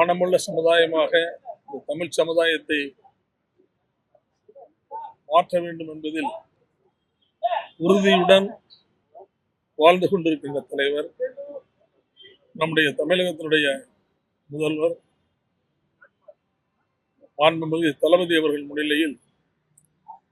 மானமுள்ள சமுதாயமாக இந்த தமிழ் சமுதாயத்தை மாற்ற வேண்டும் என்பதில் உறுதியுடன் வாழ்ந்து கொண்டிருக்கின்ற தலைவர் நம்முடைய தமிழகத்தினுடைய முதல்வர் மாண்புமிகு தளபதி அவர்கள் முன்னிலையில்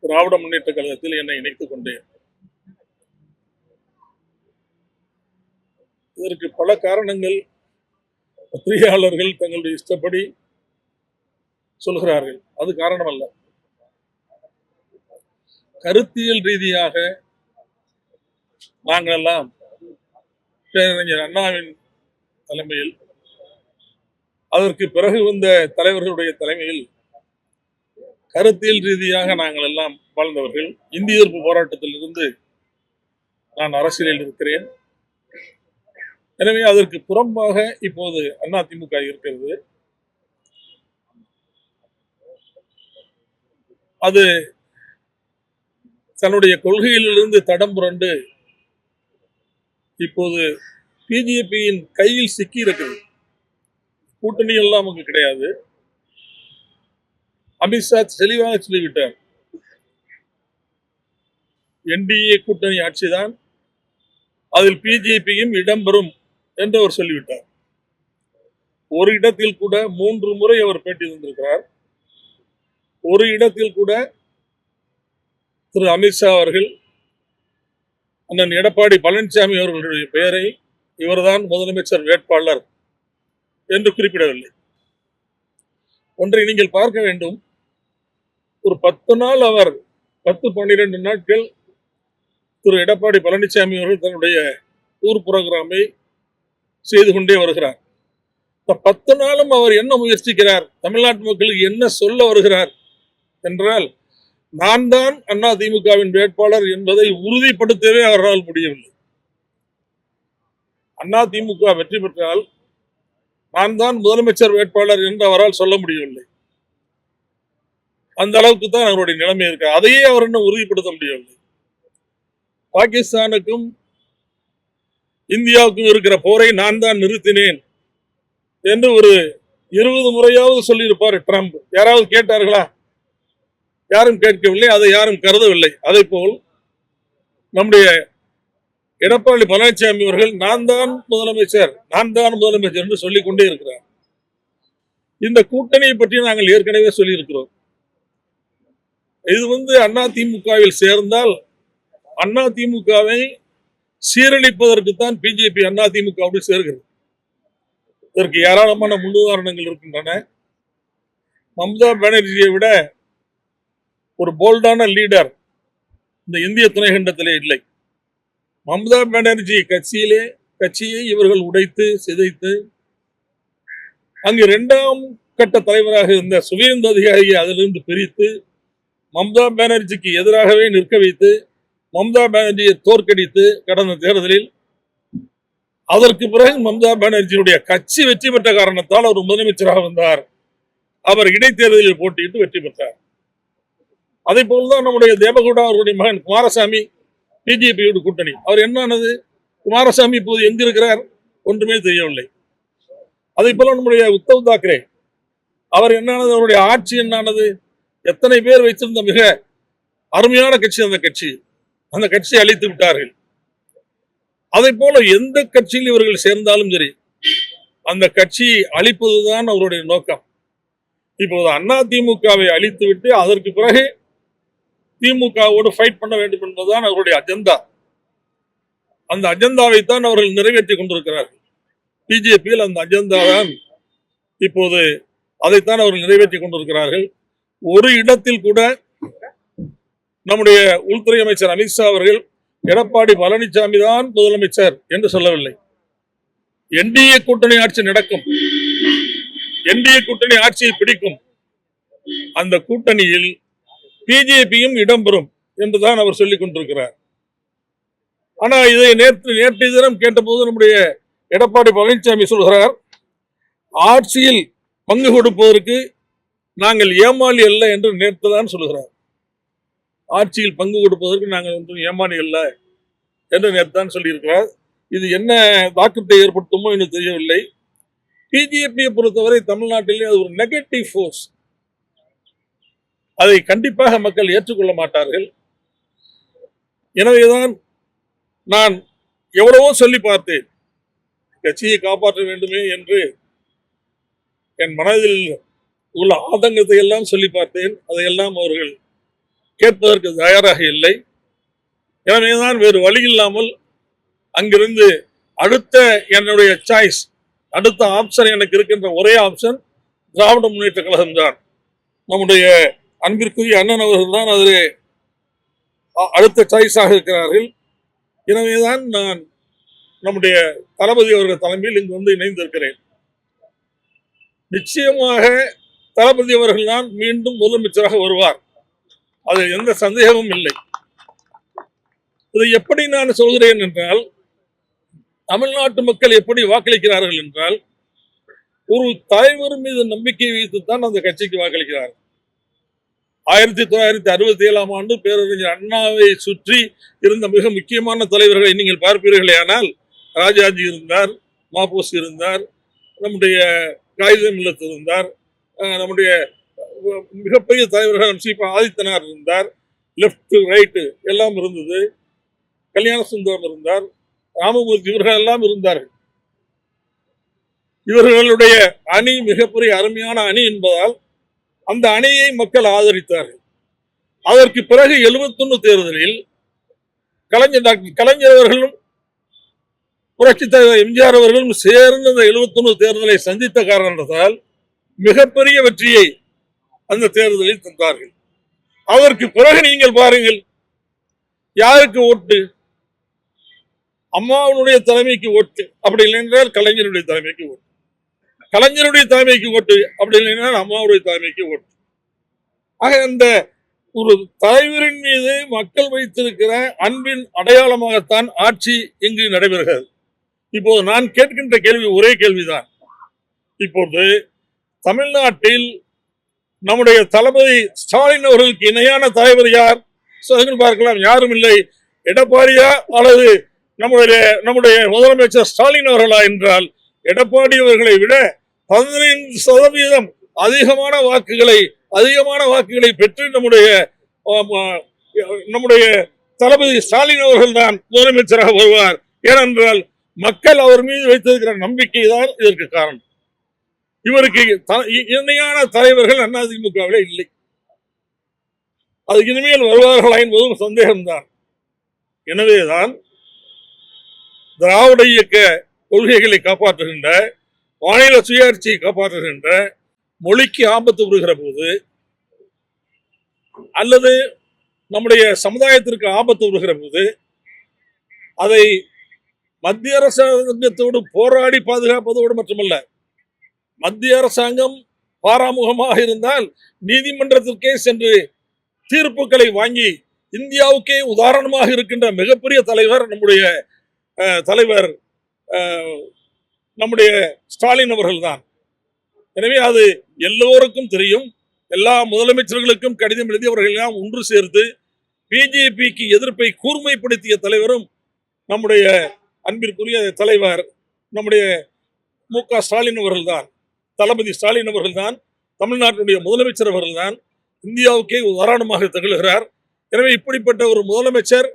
திராவிட முன்னேற்ற கழகத்தில் என்னை இணைத்துக் கொண்டேன். இதற்கு பல காரணங்கள் பத்திரிகையாளர்கள் தங்களுடைய இஷ்டப்படி சொல்கிறார்கள். அது காரணம் அல்ல கருத்தியல் ரீதியாக நாங்கள் எல்லாம் பேரறிஞர் அண்ணாவின் தலைமையில் அதற்கு பிறகு வந்த தலைவர்களுடைய தலைமையில் கருத்தியல் ரீதியாக நாங்கள் எல்லாம் வாழ்ந்தவர்கள். இந்திய எதிர்ப்பு போராட்டத்திலிருந்து நான் அரசியலில் இருக்கிறேன். எனவே அதற்கு புறம்பாக இப்போது அதிமுக இருக்கிறது. அது தன்னுடைய கொள்கையிலிருந்து தடம் புரண்டு இப்போது பிஜேபியின் கையில் சிக்கி இருக்குது கூட்டணி எல்லாம் அங்கு கிடையாது. அமித்ஷா தெளிவாக சொல்லிவிட்டார். என்டிஏ கூட்டணி ஆட்சிதான். அதில் பிஜேபியும் இடம்பெறும் என்று அவர் சொல்லிவிட்டார். ஒரு இடத்தில் கூட மூன்று முறை அவர் பேட்டி தந்திருக்கிறார். ஒரு இடத்தில் கூட திரு அமித்ஷா அவர்கள் அண்ணன் எடப்பாடி பழனிசாமி அவர்களுடைய பெயரை இவர்தான் முதலமைச்சர் வேட்பாளர் என்று குறிப்பிடவில்லை. ஒன்றை நீங்கள் பார்க்க வேண்டும். ஒரு பத்து நாள் அவர் பத்து பன்னிரண்டு நாட்கள் திரு எடப்பாடி பழனிசாமி அவர்கள் தன்னுடைய டூர் புரோகிராமை செய்து கொண்டே வருகிறார். இந்த பத்து நாளும் அவர் என்ன முயற்சிக்கிறார்? தமிழ்நாட்டு மக்களுக்கு என்ன சொல்ல வருகிறார்? என்றால் நான் தான் அண்ணா திமுகவின் வேட்பாளர் என்பதை உறுதிப்படுத்தவே அவரால் முடியவில்லை. அண்ணா திமுக வெற்றி பெற்றால் நான் தான் முதலமைச்சர் வேட்பாளர் என்று அவரால் சொல்ல முடியவில்லை. அந்த அளவுக்கு தான் அவருடைய நிலைமை இருக்கு. அதையே அவர் இன்னும் உறுதிப்படுத்த முடியவில்லை. பாகிஸ்தானுக்கும் இந்தியாவுக்கும் இருக்கிற போரை நான் தான் நிறுத்தினேன் என்று ஒரு இருபது முறையாவது சொல்லியிருப்பார் ட்ரம்ப் யாராவது கேட்டார்களா? யாரும் கேட்கவில்லை அதை யாரும் கருதவில்லை. அதே போல் நம்முடைய எடப்பாடி பழனிசாமி அவர்கள் நான் தான் முதலமைச்சர் நான் தான் முதலமைச்சர் என்று சொல்லிக் கொண்டே இருக்கிறார். இந்த கூட்டணியை பற்றி நாங்கள் ஏற்கனவே சொல்லியிருக்கிறோம். இது வந்து அண்ணா திமுகவில் சேர்ந்தால் அண்ணா திமுகவை சீரழிப்பதற்குத்தான் பிஜேபி அண்ணா திமுகவோடு சேர்கிறது. இதற்கு ஏராளமான முன்னுதாரணங்கள் இருக்கின்றன. மம்தா பானர்ஜியை விட ஒரு போல்டான லீடர் இந்த இந்திய துணைக்கண்டத்திலே இல்லை. மம்தா பானர்ஜி கட்சியிலே கட்சியை இவர்கள் உடைத்து சிதைத்து அங்கு இரண்டாம் கட்ட தலைவராக இருந்த சுவேந்து அதிகாரியை அதிலிருந்து பிரித்து மம்தா பானர்ஜிக்கு எதிராகவே நிற்க வைத்து மம்தா பானர்ஜியை தோற்கடித்து கடந்த தேர்தலில் அதற்கு பிறகு மம்தா பானர்ஜியினுடைய கட்சி வெற்றி பெற்ற காரணத்தால் அவர் முதலமைச்சராக வந்தார். அவர் இடைத்தேர்தலில் போட்டியிட்டு வெற்றி பெற்றார். அதே போல்தான் நம்முடைய தேவகவுடா அவருடைய மகன் குமாரசாமி பிஜேபியோட கூட்டணி. அவர் என்னானது? குமாரசாமி இப்போது எங்க இருக்கிறார் ஒன்றுமே தெரியவில்லை. அதே போல நம்முடைய உத்தவ் தாக்கரே அவர் என்னானது? அவருடைய ஆட்சி என்னானது? எத்தனை பேர் வைத்திருந்த மிக அருமையான கட்சி அந்த கட்சி. அந்த கட்சியை அழித்து விட்டார்கள். அதை போல எந்த கட்சியில் இவர்கள் சேர்ந்தாலும் சரி அந்த கட்சியை அழிப்பதுதான் அவருடைய நோக்கம். இப்போது அண்ணா திமுகவை அழித்து விட்டு அதற்கு பிறகு திமுகவோடு ஃபைட் பண்ண வேண்டும் என்பதுதான் அவருடைய அஜெண்டா அந்த அஜெண்டாவை தான் அவர்கள் நிறைவேற்றி கொண்டிருக்கிறார்கள். பிஜேபியில் அந்த அஜெண்டா தான் இப்போது அதைத்தான் அவர்கள் நிறைவேற்றி கொண்டிருக்கிறார்கள். ஒரு இடத்தில் கூட நம்முடைய உள்துறை அமைச்சர் அமித்ஷா அவர்கள் எடப்பாடி பழனிசாமி தான் முதலமைச்சர் என்று சொல்லவில்லை. என்டிஏ கூட்டணி ஆட்சி நடக்கும். என்டிஏ கூட்டணி ஆட்சியை பிடிக்கும். அந்த கூட்டணியில் பிஜேபியும் இடம்பெறும் என்றுதான் அவர் சொல்லிக் கொண்டிருக்கிறார். ஆனா இதை நேற்று நேற்றைய தினம் கேட்டபோது நம்முடைய எடப்பாடி பழனிசாமி சொல்கிறார் ஆட்சியில் பங்கு கொடுப்பதற்கு நாங்கள் ஏமாளி அல்ல என்று நேற்று தான் சொல்கிறார். ஆட்சியில் பங்கு கொடுப்பதற்கு நாங்கள் ஒன்றும் ஏமாளி இல்லை என்று நேற்று சொல்லியிருக்கிறார். இது என்ன தாக்கத்தை ஏற்படுத்துமோ எனக்கு தெரியவில்லை. பிஜேபியை பொறுத்தவரை தமிழ்நாட்டிலே அது ஒரு நெகட்டிவ் ஃபோர்ஸ் அதை கண்டிப்பாக மக்கள் ஏற்றுக்கொள்ள மாட்டார்கள். எனவேதான் நான் எவ்வளவோ சொல்லி பார்த்தேன். கட்சியை காப்பாற்ற வேண்டுமே என்று என் மனதில் உள்ள ஆதங்கத்தை எல்லாம் சொல்லி பார்த்தேன். அதையெல்லாம் அவர்கள் கேட்பதற்கு தயாராக இல்லை. எனவேதான் வேறு வழி இல்லாமல் அங்கிருந்து அடுத்த என்னுடைய சாய்ஸ் அடுத்த ஆப்ஷன் எனக்கு இருக்கின்ற ஒரே ஆப்ஷன் திராவிட முன்னேற்ற கழகம் தான். நம்முடைய அன்பிற்குரிய அண்ணன் அவர்கள் தான் அதில் அடுத்த சாய்ஸாக இருக்கிறார்கள். எனவேதான் நான் நம்முடைய தளபதி அவர்கள் தலைமையில் இங்கு வந்து இணைந்திருக்கிறேன். நிச்சயமாக தளபதி அவர்கள் தான் மீண்டும் முதலமைச்சராக வருவார். அது எந்த சந்தேகமும் இல்லை. இதை எப்படி நான் சொல்கிறேன் என்றால் தமிழ்நாட்டு மக்கள் எப்படி வாக்களிக்கிறார்கள் என்றால் ஒரு தலைவர் மீது நம்பிக்கை வைத்துத்தான் அந்த கட்சிக்கு வாக்களிக்கிறார்கள். ஆயிரத்தி தொள்ளாயிரத்தி அறுபத்தி ஏழாம் ஆண்டு பேரறிஞர் அண்ணாவை சுற்றி இருந்த மிக முக்கியமான தலைவர்களை நீங்கள் பார்ப்பீர்களே ஆனால் ராஜாஜி இருந்தார் மாப்போஸ் இருந்தார் நம்முடைய காகிதம் இல்லத்து இருந்தார் நம்முடைய மிகப்பெரிய தலைவர்கள் சீபா ஆதித்தனார் இருந்தார். லெஃப்ட் ரைட்டு எல்லாம் இருந்தது. கல்யாண சுந்தரம் இருந்தார். ராமமூர்த்தி இவர்கள் எல்லாம் இருந்தார்கள். இவர்களுடைய அணி மிகப்பெரிய அருமையான அணி என்பதால் அந்த அணியை மக்கள் ஆதரித்தார்கள். அதற்கு பிறகு 71 தேர்தலில் கலைஞர் டாக்டர் கலைஞர் அவர்களும் புரட்சி தலைவர் எம்ஜிஆர் அவர்களும் சேர்ந்து அந்த 71 தேர்தலை சந்தித்த காரணத்தால் மிகப்பெரிய வெற்றியை அந்த தேர்தலில் தந்தார்கள் அதற்கு பிறகு நீங்கள் பாருங்கள் யாருக்கு ஓட்டு? அம்மாவுடைய தலைமைக்கு ஓட்டு அப்படி இல்லை என்றால் கலைஞருடைய தலைமைக்கு ஓட்டு. கலைஞருடைய தலைமைக்கு ஓட்டு அப்படி இல்லை என்றால் அம்மாவுடைய தலைமைக்கு ஓட்டு. ஆக அந்த ஒரு தலைவரின் மீது மக்கள் வைத்திருக்கிற அன்பின் அடையாளமாகத்தான் ஆட்சி இங்கு நடைபெறுகிறது. இப்போது நான் கேட்கின்ற கேள்வி ஒரே கேள்விதான். இப்போது தமிழ்நாட்டில் நம்முடைய தளபதி ஸ்டாலின் அவர்களுக்கு இணையான தலைவர் யார்? சொல்லுங்கள் பார்க்கலாம். யாரும் இல்லை. எடப்பாடியா அல்லது நம்முடைய நம்முடைய முதலமைச்சர் ஸ்டாலின் அவர்களா என்றால் எடப்பாடி அவர்களை விட பதினைந்து சதவீதம் அதிகமான வாக்குகளை அதிகமான வாக்குகளை பெற்று நம்முடைய நம்முடைய தளபதி ஸ்டாலின் அவர்கள் தான் முதலமைச்சராக வருவார். ஏனென்றால் மக்கள் அவர் மீது வைத்திருக்கிற நம்பிக்கை தான் இதற்கு காரணம். இவருக்கு இ- இணையான தலைவர்கள் அதிமுகவிலே இல்லை. அது இனிமேல் வருவார்களா என்பதும் சந்தேகம்தான். எனவேதான் திராவிட இயக்க கொள்கைகளை காப்பாற்றுகின்ற மாநில சுயாட்சியை காப்பாற்றுகின்ற மொழிக்கு ஆபத்து வருகிற போது அல்லது நம்முடைய சமுதாயத்திற்கு ஆபத்து வருகிற போது அதை மத்திய அரசாங்கத்தோடு போராடி பாதுகாப்பதோடு மட்டுமல்ல மத்திய அரசாங்கம் பாராமுகமாக இருந்தால் நீதிமன்றத்திற்கே சென்று தீர்ப்புகளை வாங்கி இந்தியாவுக்கே உதாரணமாக இருக்கின்ற மிகப்பெரிய தலைவர் நம்முடைய தலைவர் நம்முடைய ஸ்டாலின் அவர்கள்தான். எனவே அது எல்லோருக்கும் தெரியும். எல்லா முதலமைச்சர்களுக்கும் கடிதம் எழுதி அவர்கள் எல்லாம் ஒன்று சேர்த்து பிஜேபிக்கு எதிர்ப்பை கூர்மைப்படுத்திய தலைவரும் நம்முடைய அன்பிற்குரிய தலைவர் நம்முடைய மு க ஸ்டாலின் அவர்கள்தான். தளபதி ஸ்டாலின் அவர்கள்தான் தமிழ்நாட்டினுடைய முதலமைச்சர் அவர்கள்தான் இந்தியாவுக்கே உதாரணமாக திகழ்கிறார். எனவே இப்படிப்பட்ட ஒரு முதலமைச்சர்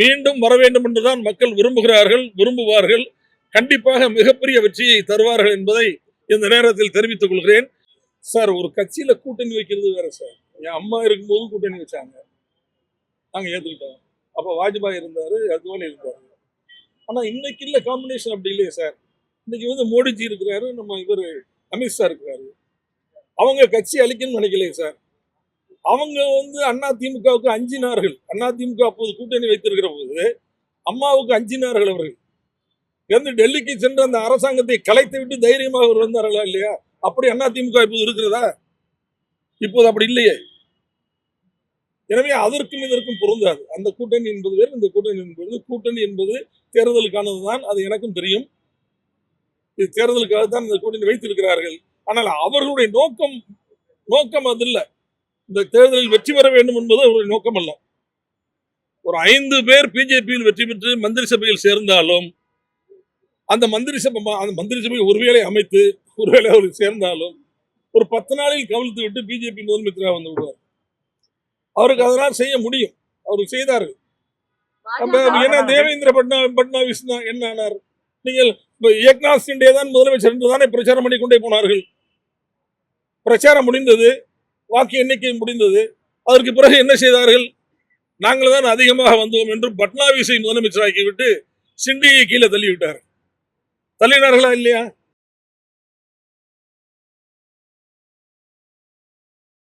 மீண்டும் வர வேண்டும் என்றுதான் மக்கள் விரும்புகிறார்கள் விரும்புவார்கள். கண்டிப்பாக மிகப்பெரிய வெற்றியை தருவார்கள் என்பதை இந்த நேரத்தில் தெரிவித்துக் கொள்கிறேன். சார் ஒரு கட்சியில கூட்டணி வைக்கிறது வேற சார். என் அம்மா இருக்கும்போது கூட்டணி வச்சாங்க. நாங்க ஏத்துக்கிட்டோம். அப்ப வாஜ்பாய் இருந்தாரு அத்வானி இருந்தாரு. ஆனா இன்னைக்கு இல்ல காம்பினேஷன் அப்படி இல்லையே சார். இன்னைக்கு வந்து மோடிஜி இருக்கிறாரு நம்ம இவர் அமித்ஷா இருக்கிறாரு அவங்க கட்சி அழிக்கணும்னு நினைக்கலையே சார். அவங்க வந்து அண்ணா திமுகவுக்கு அஞ்சினார்கள். அண்ணா திமுக அப்போது கூட்டணி வைத்திருக்கிற போது அம்மாவுக்கு அஞ்சினார்கள் அவர்கள். வந்து டெல்லிக்கு சென்று அந்த அரசாங்கத்தை கலைத்து விட்டு தைரியமாக அவர் வந்தார்களா இல்லையா? அப்படி அண்ணா திமுக இப்போது இருக்கிறதா? இப்போது அப்படி இல்லையே. எனவே அதற்கும் இதற்கும் பொருந்தாது. அந்த கூட்டணி என்பது வேறு இந்த கூட்டணி என்பது கூட்டணி என்பது தேர்தலுக்கானது தான் அது எனக்கும் தெரியும். இது தேர்தலுக்காக தான் இந்த கூட்டணி வைத்திருக்கிறார்கள். ஆனால் அவர்களுடைய நோக்கம் நோக்கம் அது இல்லை இந்த தேர்தலில் வெற்றி பெற வேண்டும் என்பது அவருடைய நோக்கம் அல்ல. ஒரு ஐந்து பேர் பிஜேபியில் வெற்றி பெற்று மந்திரி சபையில் சேர்ந்தாலும் அந்த மந்திரி சபை அந்த மந்திரி சபை ஒருவேளை அமைத்து ஒருவேளை அவர் சேர்ந்தாலும் ஒரு பத்து நாளில் கவிழ்த்து விட்டு பிஜேபி முதலமைச்சராக வந்து விடுவார். அவருக்கு அதனால் செய்ய முடியும். அவர் செய்தார் என்ன தேவேந்திர பட்னா பட்னாவிஸ் தான் என்ன ஆனார்? நீங்கள் ஏக்நாத் சிண்டே தான் முதலமைச்சர் என்று தானே பிரச்சாரம் பண்ணிக்கொண்டே போனார்கள். பிரச்சாரம் முடிந்தது வாக்கு எண்ணிக்கை முடிந்தது. அதற்கு பிறகு என்ன செய்தார்கள்? நாங்கள் தான் அதிகமாக வந்தோம் என்று பட்னாவிஸை முதலமைச்சராக்கிவிட்டு சிண்டியை கீழே தள்ளிவிட்டார் தள்ளினார்களா இல்லையா?